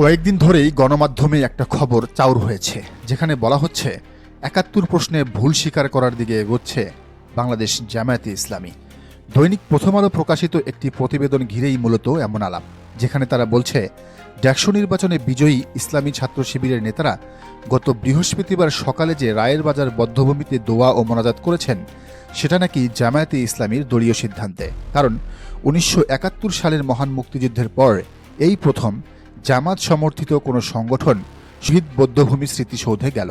কয়েকদিন ধরেই গণমাধ্যমে একটা খবর চাউর হয়েছে, যেখানে বলা হচ্ছে, একাত্তর প্রশ্নে ভুল স্বীকার করার দিকে এগোচ্ছে বাংলাদেশ জামায়াতে ইসলামী। দৈনিক প্রথম আলো প্রকাশিত একটি প্রতিবেদন ঘিরেই মূলত এমন আলাপ, যেখানে তারা বলছে, ডাকসু নির্বাচনে বিজয়ী ইসলামী ছাত্র শিবিরের নেতারা গত বৃহস্পতিবার সকালে যে রায়ের বাজার বদ্ধভূমিতে দোয়া ও মোনাজাত করেছেন, সেটা নাকি জামায়াতে ইসলামীর দলীয় সিদ্ধান্তে। কারণ উনিশশো একাত্তর সালের মহান মুক্তিযুদ্ধের পর এই প্রথম জামাত সমর্থিত কোনো সংগঠন শহীদ বৌদ্ধভূমি স্মৃতিসৌধে গেল।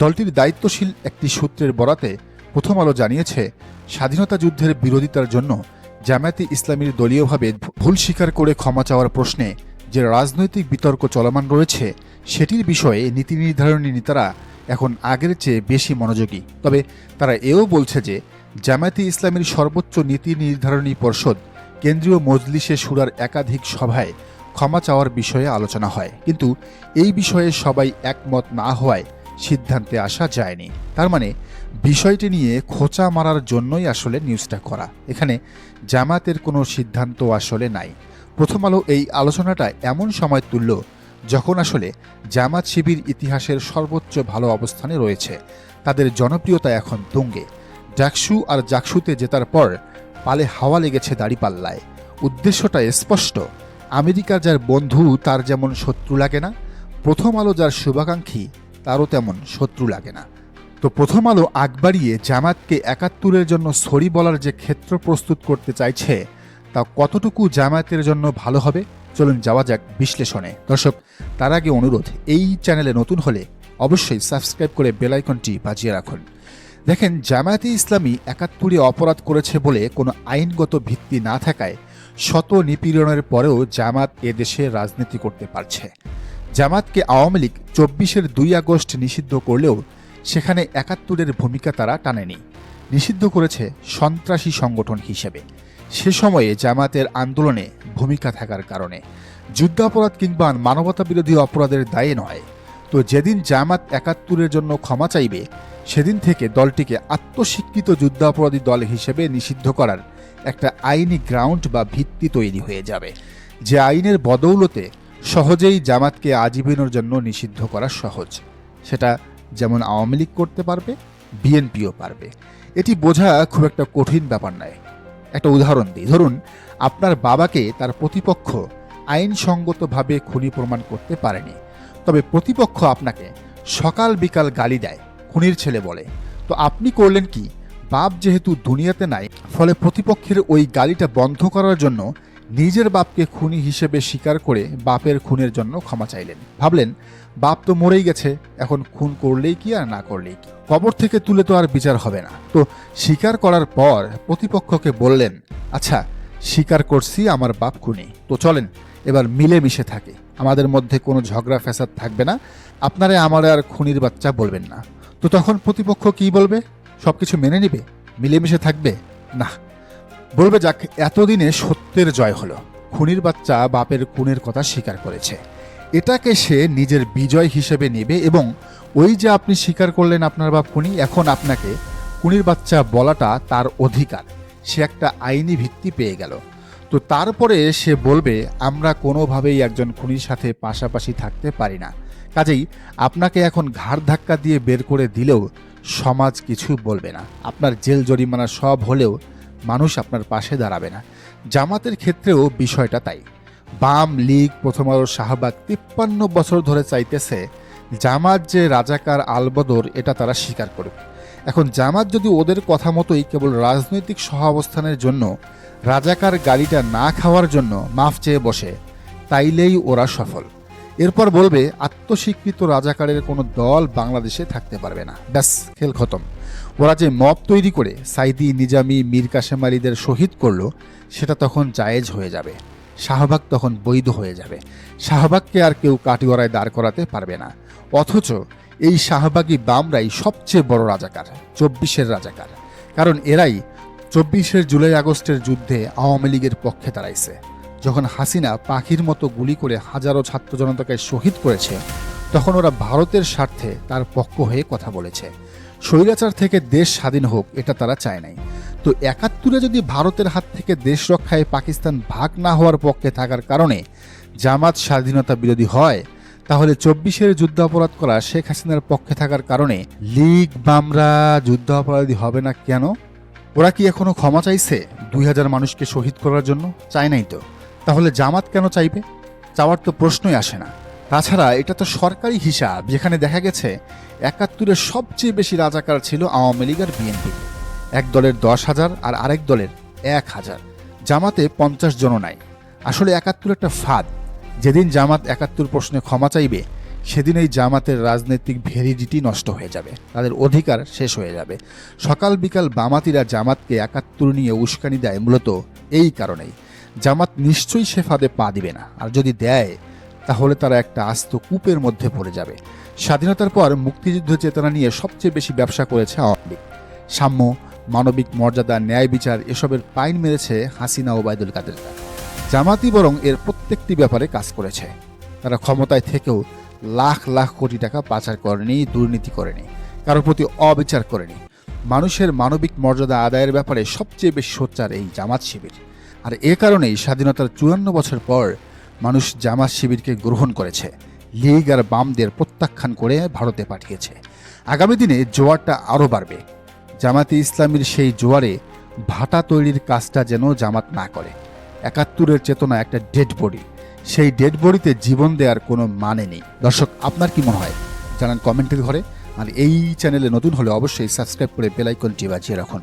দলটির দায়িত্বশীল একটি সূত্রের বরাতে প্রথম আলো জানিয়েছে, স্বাধীনতা যুদ্ধের বিরোধিতার জন্য জামায়াতে ইসলামীর দলীয়ভাবে ভুল স্বীকার করে ক্ষমা চাওয়ার প্রশ্নে যে রাজনৈতিক বিতর্ক চলমান রয়েছে, সেটির বিষয়ে নীতি নির্ধারণী নেতারা এখন আগের চেয়ে বেশি মনোযোগী। তবে তারা এও বলছে যে, জামায়াতে ইসলামীর সর্বোচ্চ নীতি নির্ধারণী পর্ষদ কেন্দ্রীয় মজলিসে সুরার একাধিক সভায় ক্ষমা চাওয়ার বিষয়ে আলোচনা হয়। কিন্তু এই বিষয়ে সবাই একমত না হওয়ায় সিদ্ধান্তে আসা যায়নি। তার মানে বিষয়টি নিয়ে খোঁচা মারার জন্যই আসলে নিউজটা করা। এখানে জামাতের কোনো সিদ্ধান্ত আসলে নাই। প্রথম আলো এই আলোচনাটা এমন সময় তুলল যখন আসলে জামাত শিবির ইতিহাসের সর্বোচ্চ ভালো অবস্থানে রয়েছে। তাদের জনপ্রিয়তা এখন তুঙ্গে। ডাকসু আর জাকসুতে জেতার পর পালে হাওয়া লেগেছে দাড়িপাল্লায়। উদ্দেশ্যটা স্পষ্ট। আমেরিকার যার বন্ধু, তার যেমন শত্রু লাগে না, প্রথম আলো যার শুভাকাঙ্ক্ষী, তারও তেমন শত্রু লাগে না। তো প্রথম আলো আগ বাড়িয়ে জামাতকে একাত্তরের জন্য সরি বলার যে ক্ষেত্র প্রস্তুত করতে চাইছে, তা কতটুকু জামায়াতের জন্য ভালো হবে? চলুন যাওয়া যাক বিশ্লেষণে। দর্শক, তার আগে অনুরোধ, এই চ্যানেলে নতুন হলে অবশ্যই সাবস্ক্রাইব করে বেলাইকনটি বাজিয়ে রাখুন। দেখেন, জামায়াতে ইসলামী একাত্তরে অপরাধ করেছে বলে কোনো আইনগত ভিত্তি না থাকায় শত নিপীড়নের পরেও জামাত এদেশে রাজনীতি করতে পারছে। জামাতকে আওয়ামী লীগ চব্বিশের দুই আগস্ট নিষিদ্ধ করলেও সেখানে একাত্তরের ভূমিকা তারা টানেনি। নিষিদ্ধ করেছে সন্ত্রাসী সংগঠন হিসেবে। সে সময়ে জামাতের আন্দোলনে ভূমিকা থাকার কারণে। যুদ্ধাপরাধ কিংবা মানবতা বিরোধী অপরাধের দায়ে নয়। তো যেদিন জামাত একাত্তরের জন্য ক্ষমা চাইবে সেদিন থেকে দলটিকে আত্মস্বীকৃত যুদ্ধাপরাধী দল হিসেবে নিষিদ্ধ করার একটা আইনি গ্রাউন্ড বা ভিত্তি তৈরি হয়ে যাবে, যে আইনের বদৌলতে সহজেই জামাতকে আজীবনের জন্য নিষিদ্ধ করা সহজ। সেটা যেমন আওয়ামী লীগ করতে পারবে, বিএনপিও পারবে। এটি বোঝা খুব একটা কঠিন ব্যাপার নয়। একটা উদাহরণ দিই। ধরুন, আপনার বাবাকে তার প্রতিপক্ষ আইনসঙ্গতভাবে খুনি প্রমাণ করতে পারেনি। তবে প্রতিপক্ষ আপনাকে সকাল বিকাল গালি দেয়। খুনির ছেলে বলে। তো আপনি করলেন কি? বাপ যেহেতু দুনিয়াতে নাই, ফলে প্রতিপক্ষের ওই গালিটা বন্ধ করার জন্য নিজের বাপকে খুনি হিসেবে স্বীকার করে বাপের খুনের জন্য ক্ষমা চাইলেন। ভাবলেন, বাপ তো মরেই গেছে, এখন খুন করলেই কি আর না করলেই কি? কবর থেকে তুলে তো আর বিচার হবে না। তো স্বীকার করার পর প্রতিপক্ষকে বললেন আচ্ছা স্বীকার করছি আমার বাপ খুনি। তো চলেন, এবার মিলেমিশে থাকে। আমাদের মধ্যে কোনো ঝগড়া ফ্যাসাদ থাকবে না। আপনারা আমার আর খুনির বাচ্চা বলবেন না। তো তখন প্রতিপক্ষ কি বলবে? সব কিছু মেনে নিবে? মিলেমিশে থাকবে? না। বলবে যাক, এতদিনে সত্যের জয় হলো। খুনির বাচ্চা বাপের খুনের কথা স্বীকার করেছে। এটাকে সে নিজের বিজয় হিসেবে নেবে এবং ওই যে আপনি স্বীকার করলেন আপনার বাপ খুনি, এখন আপনাকে খুনির বাচ্চা বলাটা তার অধিকার। সে একটা আইনি ভিত্তি পেয়ে গেল। তো তারপরে সে বলবে, আমরা কোনোভাবেই একজন খুনির সাথে পাশাপাশি থাকতে পারি না। কাজেই আপনাকে এখন ঘাড় ধাক্কা দিয়ে বের করে দিলেও সমাজ কিছু বলবে না। আপনার জেল, জরিমানা সব হলেও মানুষ আপনার পাশে দাঁড়াবে না। জামাতের ক্ষেত্রেও বিষয়টা তাই। বাম লীগ, প্রথম আলো শাহবাগ তিপ্পান্ন বছর ধরে চাইতেছে জামাত যে রাজাকার আলবদর, এটা তারা স্বীকার করবে এখন জামাত যদি ওদের কথা মতোই কেবল রাজনৈতিক সহাবস্থানের জন্য, রাজাকার গাড়িটা না খাওয়ার জন্য মাফ চেয়ে বসে, তাইলেই ওরা সফল। এরপর বলবে, আত্মস্বীকৃত রাজাকারের কোনো দল বাংলাদেশে থাকতে পারবে না। ব্যাস, খেল খতম। ওরা যে মব তৈরি করে সাইদি, নিজামি, মীর কাশেম আলীদের শহীদ করল, সেটা তখন জায়েজ হয়ে যাবে। শাহবাগ তখন বৈধ হয়ে যাবে। শাহবাগকে আর কেউ কাটিগড়ায় দাঁড় করাতে পারবে না। অথচ এই শাহবাগী বামরাই সবচেয়ে বড় রাজাকার, চব্বিশের রাজাকার। কারণ এরাই চব্বিশের জুলাই আগস্টের যুদ্ধে আওয়ামী লীগের পক্ষে দাঁড়াইছে। যখন হাসিনা পাখির মতো গুলি করে হাজারো ছাত্র জনতাকে শহীদ করেছে, তখন ওরা ভারতের স্বার্থে তার পক্ষ হয়ে কথা বলেছে। স্বৈরাচার থেকে দেশ স্বাধীন হোক, এটা তারা চায় নাই। তো একাত্তরে যদি ভারতের হাত থেকে দেশ রক্ষায় পাকিস্তান ভাগ না হওয়ার পক্ষে থাকার কারণে জামাত স্বাধীনতা বিরোধী হয়, তাহলে চব্বিশের যুদ্ধাপরাধ করা শেখ হাসিনার পক্ষে থাকার কারণে লীগ, বামরা যুদ্ধাপরাধী হবে না কেন? ওরা কি এখনও ক্ষমা চাইছে দুই হাজার মানুষকে শহীদ করার জন্য? চায় নাই তো। তাহলে জামাত কেন চাইবে? চাওয়ার তো প্রশ্নই আসে না। তাছাড়া এটা তো সরকারি হিসাব, যেখানে দেখা গেছে একাত্তরের সবচেয়ে বেশি রাজাকার ছিল আওয়ামী লীগ আর বিএনপি। এক দলের দশ হাজার আর আরেক দলের এক হাজার। জামাতে পঞ্চাশ জনও নাই। আসলে একাত্তর একটা ফাঁদ। যেদিন জামাত একাত্তর প্রশ্নে ক্ষমা চাইবে, সেদিন এই জামাতের রাজনৈতিক ভেরিডিটি নষ্ট হয়ে যাবে। তাদের অধিকার শেষ হয়ে যাবে। সকাল বিকাল বামাতিরা জামাতকে একাত্তর নিয়ে উস্কানি দেয়, মূলত এই কারণেই। জামাত নিশ্চয়ই সে ফাঁদে পা দিবে না। আর যদি দেয়, তাহলে তারা একটা আস্ত কূপের মধ্যে পড়ে যাবে। স্বাধীনতার পর মুক্তিযুদ্ধ চেতনা নিয়ে সবচেয়ে বেশি ব্যবসা করেছে আওয়ামী লীগ। সাম্য, মানবিক মর্যাদা, ন্যায় বিচার এসবের পাইন মেরেছে হাসিনা ওবায়দুল কাদেররা জামাতি বরং এর প্রত্যেকটি ব্যাপারে কাজ করেছে। তারা ক্ষমতায় থেকেও লাখ লাখ কোটি টাকা পাচার করেনি, দুর্নীতি করেনি কারোর প্রতি অবিচার করেনি। মানুষের মানবিক মর্যাদা আদায়ের ব্যাপারে সবচেয়ে বেশি সোচ্চার এই জামাত শিবির। আর এ কারণেই স্বাধীনতার চুয়ান্ন বছর পর মানুষ জামাত শিবিরকে গ্রহণ করেছে। লীগ আর বামদের প্রত্যাখ্যান করে ভারতে পাঠিয়েছে। আগামী দিনে জোয়ারটা আরও বাড়বে। জামাতে ইসলামীর সেই জোয়ারে ভাটা তৈরির কাজটা যেন জামাত না করে। একাত্তরের চেতনা একটা ডেড বডি। সেই ডেড বডিতে জীবন দেওয়ার কোনো মানে নেই। দর্শক, আপনার কি মনে হয়? জানান কমেন্টের ঘরে। আর এই চ্যানেলে নতুন হলে অবশ্যই সাবস্ক্রাইব করে বেলাইকনটি বাজিয়ে রাখুন।